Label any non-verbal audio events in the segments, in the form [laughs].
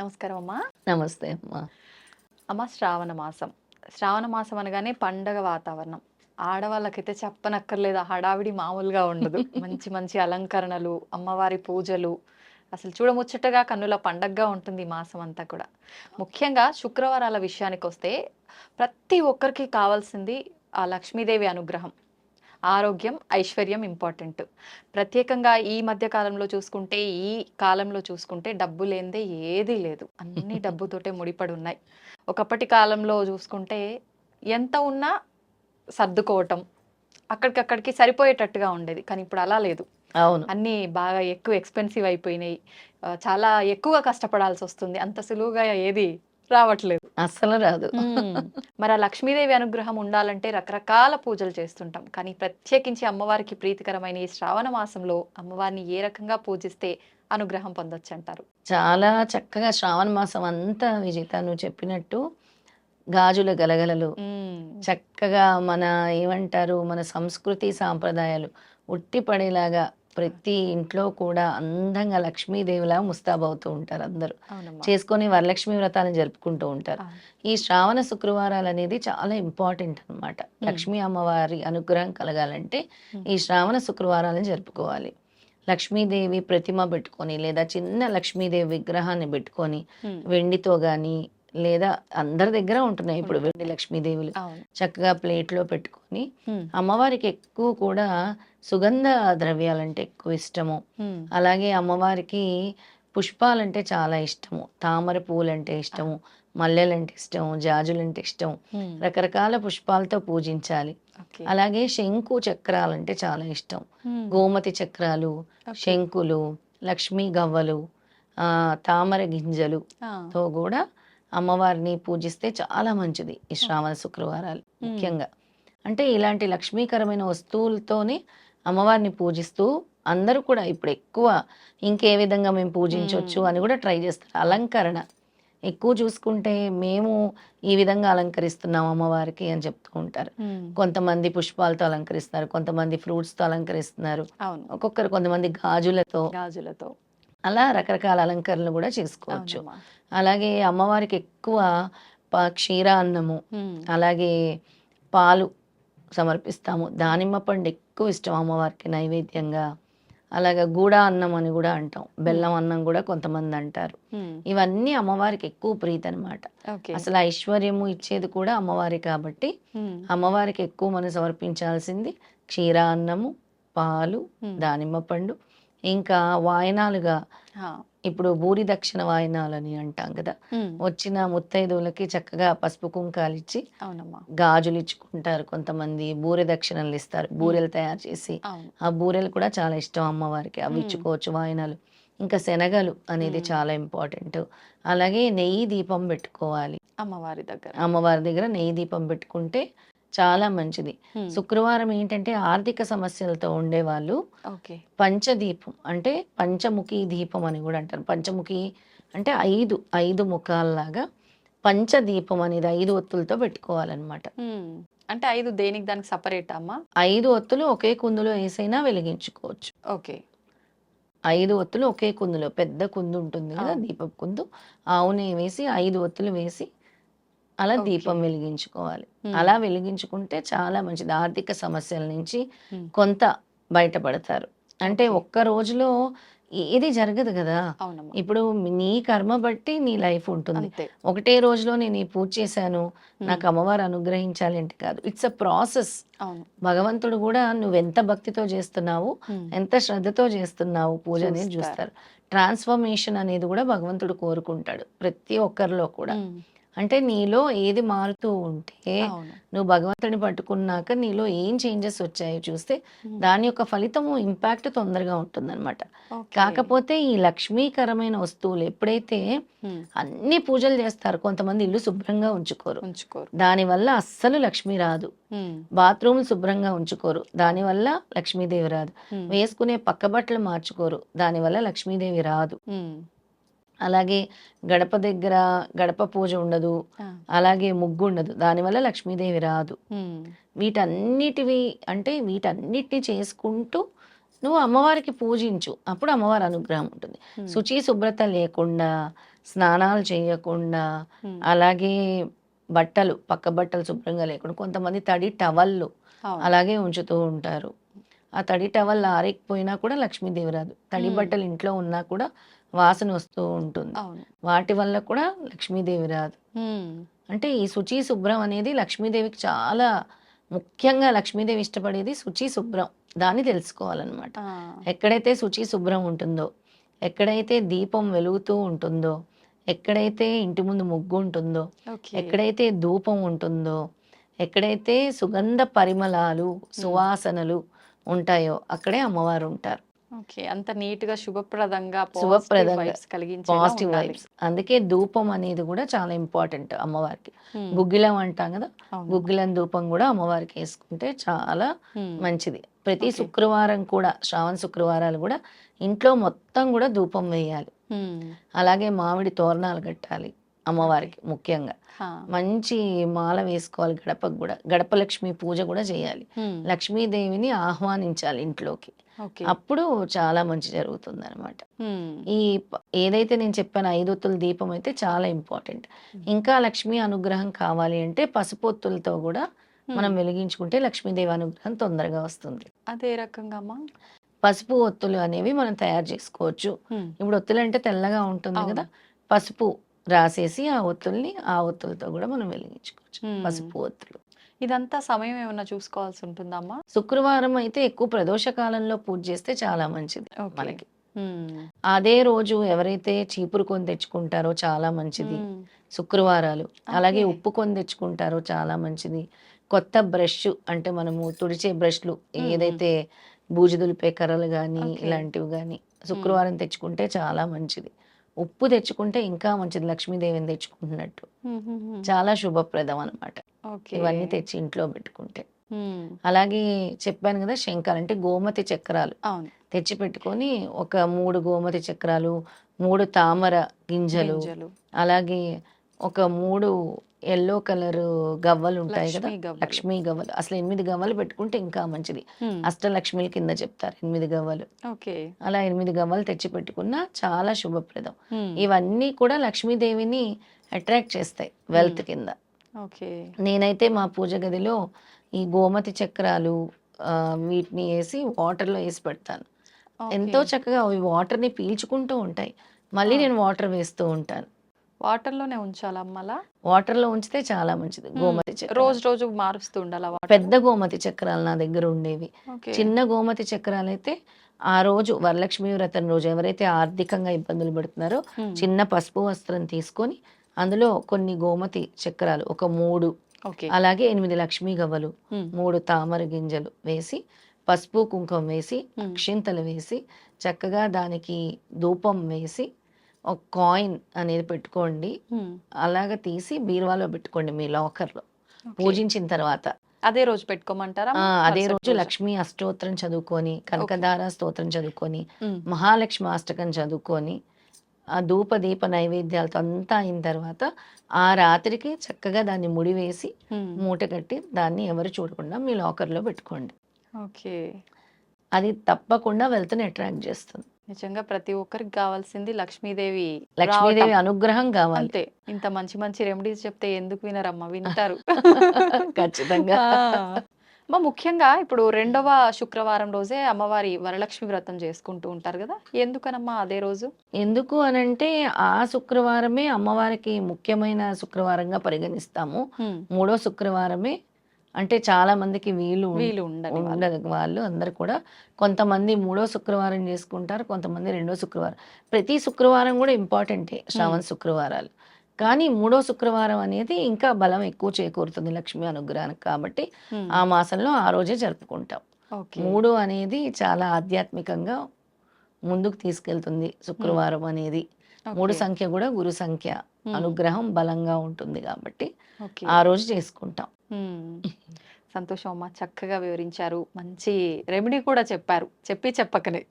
నమస్కారం అమ్మా నమస్తే అమ్మా. అమ్మ శ్రావణ మాసం. శ్రావణ మాసం అనగానే పండగ వాతావరణం. ఆడవాళ్ళకైతే చెప్పనక్కర్లేదు హడావిడి మామూలుగా ఉండదు. [laughs] మంచి మంచి అలంకరణలు అమ్మవారి పూజలు. అసలు చూడముచ్చటగా కన్నుల పండగగా ఉంటుంది ఈ మాసం అంతా కూడా. ముఖ్యంగా శుక్రవారాల విషయానికి వస్తే ప్రతి ఒక్కరికి కావాల్సింది ఆ లక్ష్మీదేవి అనుగ్రహం. ఆరోగ్యం ఐశ్వర్యం ఇంపార్టెంట్ ప్రత్యేకంగా ఈ మధ్య కాలంలో చూసుకుంటే ఈ కాలంలో చూసుకుంటే డబ్బు లేనిదే ఏదీ లేదు. అన్ని [laughs] డబ్బుతోటే ముడిపడి ఉన్నాయి ఒకప్పటి కాలంలో చూసుకుంటే ఎంత ఉన్నా సర్దుకోవటం అక్కడికక్కడికి సరిపోయేటట్టుగా ఉండేది. కానీ ఇప్పుడు అలా లేదు. అవును. అన్నీ బాగా ఎక్కువ ఎక్స్పెన్సివ్ అయిపోయినాయి. చాలా ఎక్కువ కష్టపడాల్సి వస్తుంది. అంత సులువుగా ఏది రావట్లేదు. అస్సలు రాదు. మరి ఆ లక్ష్మీదేవి అనుగ్రహం ఉండాలంటే రకరకాల పూజలు చేస్తుంటాం కానీ ప్రత్యేకించి అమ్మవారికి ప్రీతికరమైన ఈ శ్రావణ మాసంలో అమ్మవారిని ఏ రకంగా పూజిస్తే అనుగ్రహం పొందొచ్చు అంటారు చాలా చక్కగా శ్రావణ మాసం అంతా విజిత నువ్వు చెప్పినట్టు గాజుల గలగలలు. చక్కగా మన ఏమంటారు మన సంస్కృతి సాంప్రదాయాలు ఉట్టిపడేలాగా ప్రతి ఇంట్లో కూడా అందంగా లక్ష్మీదేవిలా ముస్తాబవుతూ ఉంటారు అందరూ చేసుకొని వరలక్ష్మి వ్రతాలను జరుపుకుంటూ ఉంటారు. ఈ శ్రావణ శుక్రవారాలు అనేది చాలా ఇంపార్టెంట్ అన్నమాట లక్ష్మీ అమ్మవారి అనుగ్రహం కలగాలంటే. ఈ శ్రావణ శుక్రవారాలను జరుపుకోవాలి లక్ష్మీదేవి ప్రతిమ పెట్టుకొని లేదా చిన్న లక్ష్మీదేవి విగ్రహాన్ని పెట్టుకొని. వెండితో గాని లేదా అందరి దగ్గర ఉంటున్నాయి ఇప్పుడు వెండి లక్ష్మీదేవులు చక్కగా ప్లేట్లో పెట్టుకొని మ్మ్. అమ్మవారికి ఎక్కువ కూడా సుగంధ ద్రవ్యాలంటే ఎక్కువ ఇష్టము. అలాగే అమ్మవారికి పుష్పాలంటే చాలా ఇష్టము తామర పూలంటే ఇష్టము మల్లెలంటే ఇష్టము జాజులంటే ఇష్టం. రకరకాల పుష్పాలతో పూజించాలి. అలాగే శంకు చక్రాలంటే చాలా ఇష్టం. గోమతి చక్రాలు. శంకులు లక్ష్మీ గవ్వలు ఆ తామర గింజలు. తో కూడా అమ్మవారిని పూజిస్తే చాలా మంచిది ఈ శ్రావణ శుక్రవారాలు ముఖ్యంగా. అంటే ఇలాంటి లక్ష్మీకరమైన వస్తువులతోనే అమ్మవారిని పూజిస్తూ అందరూ కూడా ఇప్పుడు ఎక్కువ ఇంకే విధంగా మేము పూజించవచ్చు. అని కూడా ట్రై చేస్తారు. అలంకరణ. ఎక్కువ చూసుకుంటే మేము ఈ విధంగా అలంకరిస్తున్నాం అమ్మవారికి అని చెప్తూ ఉంటారు. కొంతమంది పుష్పాలతో అలంకరిస్తున్నారు కొంతమంది fruits తో అలంకరిస్తున్నారు ఒక్కొక్కరు కొంతమంది గాజులతో గాజులతో. అలా రకరకాల అలంకరణలు కూడా చేసుకోవచ్చు. అలాగే అమ్మవారికి ఎక్కువ క్షీర అన్నము. అలాగే పాలు సమర్పిస్తాము దానిమ్మ పండు ఎక్కువ ఇష్టం అమ్మవారికి నైవేద్యంగా అలాగే గూడ అన్నం అని కూడా అంటాం బెల్లం అన్నం కూడా కొంతమంది అంటారు. ఇవన్నీ అమ్మవారికి ఎక్కువ ప్రీతి అనమాట అసలు ఐశ్వర్యము ఇచ్చేది కూడా అమ్మవారి కాబట్టి మ్మ్. అమ్మవారికి ఎక్కువ మనం సమర్పించాల్సింది క్షీర అన్నము పాలు మ్మ్. దానిమ్మ పండు ఇంకా వాయనాలుగా. ఇప్పుడు భూరి దక్షిణ వాయనాలని అంటాం కదా. వచ్చిన ముత్తైదువులకి చక్కగా పసుపు కుంకాలు ఇచ్చి గాజులు ఇచ్చుకుంటారు కొంతమంది. బూరె దక్షిణలు ఇస్తారు. బూరెలు తయారు చేసి ఆ బూరెలు కూడా చాలా ఇష్టం అమ్మవారికి. అవి. ఇచ్చుకోవచ్చు వాయనాలు. ఇంకా శనగలు అనేది. చాలా ఇంపార్టెంట్. అలాగే నెయ్యి దీపం పెట్టుకోవాలి. అమ్మవారి దగ్గర. అమ్మవారి దగ్గర నెయ్యి దీపం పెట్టుకుంటే చాలా మంచిది. శుక్రవారం ఏంటంటే ఆర్థిక సమస్యలతో ఉండేవాళ్ళు. ఓకే. పంచదీపం అంటే పంచముఖి దీపం అని కూడా అంటారు. పంచముఖి అంటే ఐదు ఐదు ముఖాల్లాగా పంచదీపం అనేది ఐదు ఒత్తులతో పెట్టుకోవాలన్నమాట. అంటే ఐదు దేనికి దానికి సపరేట్ అమ్మా? ఐదు ఒత్తులు ఒకే కుందులో వేసైనా వెలిగించుకోవచ్చు. ఓకే. ఐదు ఒత్తులు ఒకే కుందులో పెద్ద కుందు ఉంటుంది కదా అవును. దీపం కుందు. ఆవునే వేసి ఐదు ఒత్తులు వేసి అలా. దీపం వెలిగించుకోవాలి. అలా వెలిగించుకుంటే చాలా మంచిది ఆర్థిక సమస్యల నుంచి. కొంత బయటపడతారు అంటే. ఒక్క రోజులో ఏది జరగదు కదా ఇప్పుడు నీ కర్మ బట్టి నీ లైఫ్ ఉంటుంది ఒకటే రోజులో నేను ఈ పూజ చేశాను నాకు అమ్మవారు అనుగ్రహించాలి అంటే కాదు ఇట్స్ అ ప్రాసెస్ భగవంతుడు కూడా నువ్వు ఎంత భక్తితో చేస్తున్నావు. ఎంత శ్రద్ధతో చేస్తున్నావు పూజ అనేది చూస్తారు. ట్రాన్స్ఫర్మేషన్ అనేది కూడా భగవంతుడు కోరుకుంటాడు ప్రతి ఒక్కరిలో కూడా. అంటే నీలో ఏది మారుతూ ఉంటే నువ్వు భగవంతుని పట్టుకున్నాక నీలో ఏం చేంజెస్ వచ్చాయో చూస్తే. దాని యొక్క ఫలితము ఇంపాక్ట్ తొందరగా ఉంటుందన్నమాట. కాకపోతే ఈ లక్ష్మీకరమైన వస్తువులు ఎప్పుడైతే. అన్ని పూజలు చేస్తారు కొంతమంది ఇల్లు శుభ్రంగా ఉంచుకోరు ఉంచుకోరు దానివల్ల అస్సలు లక్ష్మి రాదు మ్మ్. బాత్రూమ్లు శుభ్రంగా ఉంచుకోరు దానివల్ల లక్ష్మీదేవి రాదు. వేసుకునే పక్క బట్టలు మార్చుకోరు దానివల్ల లక్ష్మీదేవి రాదు. అలాగే గడప దగ్గర గడప పూజ ఉండదు. అలాగే ముగ్గు ఉండదు. దానివల్ల లక్ష్మీదేవి రాదు. వీటన్నిటివి అంటే వీటన్నిటిని చేసుకుంటూ నువ్వు అమ్మవారికి పూజించు. అప్పుడు అమ్మవారి అనుగ్రహం ఉంటుంది. శుచి శుభ్రత లేకుండా స్నానాలు చేయకుండా అలాగే బట్టలు పక్క బట్టలు శుభ్రంగా లేకుండా కొంతమంది తడి టవల్లు. అలాగే ఉంచుతూ ఉంటారు. ఆ తడి టవల్ ఆరేకపోయినా కూడా లక్ష్మీదేవి రాదు. తడి. బట్టలు ఇంట్లో ఉన్నా కూడా వాసన వస్తూ ఉంటుంది. వాటి వల్ల కూడా లక్ష్మీదేవి రాదు. అంటే ఈ శుచి శుభ్రం అనేది లక్ష్మీదేవికి చాలా ముఖ్యంగా లక్ష్మీదేవి ఇష్టపడేది శుచి శుభ్రం. దాన్ని తెలుసుకోవాలన్నమాట. ఎక్కడైతే శుచి శుభ్రం ఉంటుందో ఎక్కడైతే దీపం వెలుగుతూ ఉంటుందో ఎక్కడైతే ఇంటి ముందు ముగ్గు ఉంటుందో ఎక్కడైతే ధూపం ఉంటుందో ఎక్కడైతే సుగంధ పరిమళాలు సువాసనలు ఉంటాయో అక్కడే అమ్మవారు ఉంటారు. ఓకే. అంత నీట్గా శుభప్రదంగా శుభప్రదంగా, పాజిటివ్ వైబ్స్ అందుకే ధూపం అనేది కూడా చాలా ఇంపార్టెంట్ అమ్మవారికి. గుగ్గిలం అంటాం కదా? గుగ్గిలం ధూపం కూడా అమ్మవారికి వేసుకుంటే చాలా మంచిది. ప్రతి. శుక్రవారం కూడా శ్రావణ శుక్రవారాలు కూడా ఇంట్లో మొత్తం కూడా ధూపం వేయాలి. అలాగే మామిడి తోరణాలు కట్టాలి. అమ్మవారికి ముఖ్యంగా. మంచి మాల వేసుకోవాలి గడపకు కూడా. గడప లక్ష్మి పూజ కూడా చేయాలి. లక్ష్మీదేవిని ఆహ్వానించాలి ఇంట్లోకి. అప్పుడు చాలా మంచి జరుగుతుంది అనమాట ఈ ఏదైతే నేను చెప్పాను ఐదొత్తుల దీపం అయితే చాలా ఇంపార్టెంట్. ఇంకా లక్ష్మీ అనుగ్రహం కావాలి అంటే పసుపొత్తులతో కూడా మనం వెలిగించుకుంటే లక్ష్మీదేవి అనుగ్రహం తొందరగా వస్తుంది. అదే రకంగా అమ్మా. పసుపు ఒత్తులు అనేవి మనం తయారు చేసుకోవచ్చు. ఇప్పుడు ఒత్తులు అంటే తెల్లగా ఉంటుంది. కదా? పసుపు రాసేసి ఆ ఒత్తుల్ని ఆ ఒత్తులతో కూడా మనం వెలిగించుకోవచ్చు. పసుపు ఒత్తులు. ఇదంతా సమయం ఏమైనా చూసుకోవాల్సి ఉంటుందమ్మా? శుక్రవారం అయితే ఎక్కువ ప్రదోష కాలంలో పూజ చేస్తే చాలా మంచిది. మనకి. అదే రోజు ఎవరైతే చీపురు కొని తెచ్చుకుంటారో చాలా మంచిది. శుక్రవారాలు. అలాగే. ఉప్పు కొని తెచ్చుకుంటారో చాలా మంచిది. కొత్త బ్రష్ అంటే మనము తుడిచే బ్రష్లు. ఏదైతే బూజు దులిపే కర్రలు కానీ. ఇలాంటివి కానీ శుక్రవారం తెచ్చుకుంటే చాలా మంచిది. ఉప్పు తెచ్చుకుంటే ఇంకా మంచిది లక్ష్మీదేవిని తెచ్చుకుంటున్నట్టు. చాలా శుభప్రదం అన్నమాట. ఓకే. ఇవన్నీ తెచ్చి ఇంట్లో పెట్టుకుంటే. అలాగే చెప్పాను కదా శంఖాలు అంటే గోమతి చక్రాలు. తెచ్చి పెట్టుకొని ఒక మూడు గోమతి చక్రాలు మూడు తామర గింజలు. అలాగే ఒక మూడు ఎల్లో కలర్ గవ్వలు ఉంటాయి కదా? లక్ష్మీ గవ్వలు. అసలు ఎనిమిది గవ్వలు పెట్టుకుంటే ఇంకా మంచిది. అష్టలక్ష్మిల కింద చెప్తారు ఎనిమిది గవ్వలు. ఓకే. అలా ఎనిమిది గవ్వలు తెచ్చి పెట్టుకున్నా చాలా శుభప్రదం. ఇవన్నీ కూడా లక్ష్మీదేవిని అట్రాక్ట్ చేస్తాయి వెల్త్ కింద. ఓకే. నేనైతే మా పూజ గదిలో ఈ గోమతి చక్రాలు వీటిని వేసి వాటర్లో వేసి పెడతాను. ఎంతో చక్కగా అవి వాటర్ని పీల్చుకుంటూ ఉంటాయి. మళ్ళీ. నేను వాటర్ వేస్తూ ఉంటాను. వాటర్లోనే ఉంచాలమ్మలా వాటర్లో ఉంచితే చాలా మంచిది. గోమతి రోజు రోజు మారుస్తూ ఉండాలా వాటర్? పెద్ద గోమతి చక్రాలు నా దగ్గర ఉండేవి. చిన్న గోమతి చక్రాలు అయితే ఆ రోజు వరలక్ష్మి వ్రతం రోజు ఎవరైతే ఆర్థికంగా ఇబ్బందులు పడుతున్నారో చిన్న పసుపు వస్త్రం తీసుకొని అందులో కొన్ని గోమతి చక్రాలు ఒక మూడు. అలాగే ఎనిమిది లక్ష్మీ గవ్వలు మూడు తామర గింజలు వేసి పసుపు కుంకుమ వేసి అక్షింతలు వేసి చక్కగా దానికి ధూపం వేసి ఒక కాయిన్ అనేది పెట్టుకోండి. అలాగ తీసి బీరువాలో పెట్టుకోండి మీ లాకర్లో. పూజించిన తర్వాత. అదే రోజు పెట్టుకోమంటారా? అదే రోజు లక్ష్మీ అష్టోత్తరం చదువుకొని కనకదార స్తోత్రం చదువుకొని మహాలక్ష్మి అష్టకం చదువుకొని ఆ ధూప దీప నైవేద్యాలతో అంతా అయిన తర్వాత ఆ రాత్రికి చక్కగా దాన్ని ముడివేసి మూట కట్టి దాన్ని ఎవరు చూడకుండా మీ లాకర్లో పెట్టుకోండి. ఓకే. అది తప్పకుండా వెల్త్ని అట్రాక్ట్ చేస్తుంది. నిజంగా ప్రతి ఒక్కరికి కావాల్సింది లక్ష్మీదేవి లక్ష్మీదేవి. అనుగ్రహం కావాలి. అంతే. ఇంత మంచి మంచి రెమెడీస్ చెప్తే ఎందుకు వినరమ్మా? వింటారు. [laughs] ఖచ్చితంగా. అమ్మ ముఖ్యంగా ఇప్పుడు రెండవ శుక్రవారం రోజే అమ్మవారి వరలక్ష్మి వ్రతం చేసుకుంటూ ఉంటారు కదా? ఎందుకనమ్మా అదే రోజు? ఎందుకు అనంటే ఆ శుక్రవారమే అమ్మవారికి ముఖ్యమైన శుక్రవారంగా పరిగణిస్తాము. మూడో శుక్రవారమే అంటే చాలా మందికి వీలు వీలు ఉండని వాళ్ళు. ఉండదు. వాళ్ళు అందరు కూడా కొంతమంది మూడో శుక్రవారం చేసుకుంటారు కొంతమంది రెండో శుక్రవారం. ప్రతి శుక్రవారం కూడా ఇంపార్టెంటే శ్రావణ శుక్రవారాలు. కానీ మూడో శుక్రవారం అనేది ఇంకా బలం ఎక్కువ చేకూరుతుంది లక్ష్మీ అనుగ్రహానికి కాబట్టి ఆ మాసంలో ఆ రోజే జరుపుకుంటాం. మూడు అనేది చాలా ఆధ్యాత్మికంగా ముందుకు తీసుకెళ్తుంది శుక్రవారం అనేది. మూడు సంఖ్య కూడా గురు సంఖ్య. అనుగ్రహం బలంగా ఉంటుంది కాబట్టి. ఆ రోజు చేసుకుంటాం. సంతోషం అమ్మా చక్కగా వివరించారు. మంచి రెమెడీ కూడా చెప్పారు. చెప్పి చెప్పకనే.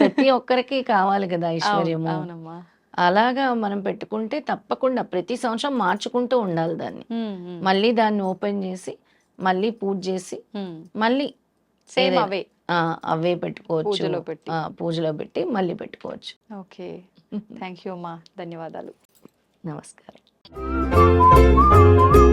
ప్రతి ఒక్కరికి కావాలి కదా ఐశ్వర్యము. అవునమ్మా. అలాగా మనం పెట్టుకుంటే తప్పకుండా ప్రతి సంవత్సరం మార్చుకుంటూ ఉండాలి దాన్ని. మళ్ళీ దాన్ని ఓపెన్ చేసి మళ్ళీ పూజ చేసి. మళ్ళీ సేమ్. అవే. అవే పెట్టుకోవచ్చు. పూజలో పెట్టి. ఆ, పూజలో పెట్టి మళ్ళీ పెట్టుకోవచ్చు. ఓకే. థ్యాంక్ యూ అమ్మా. ధన్యవాదాలు. నమస్కారం.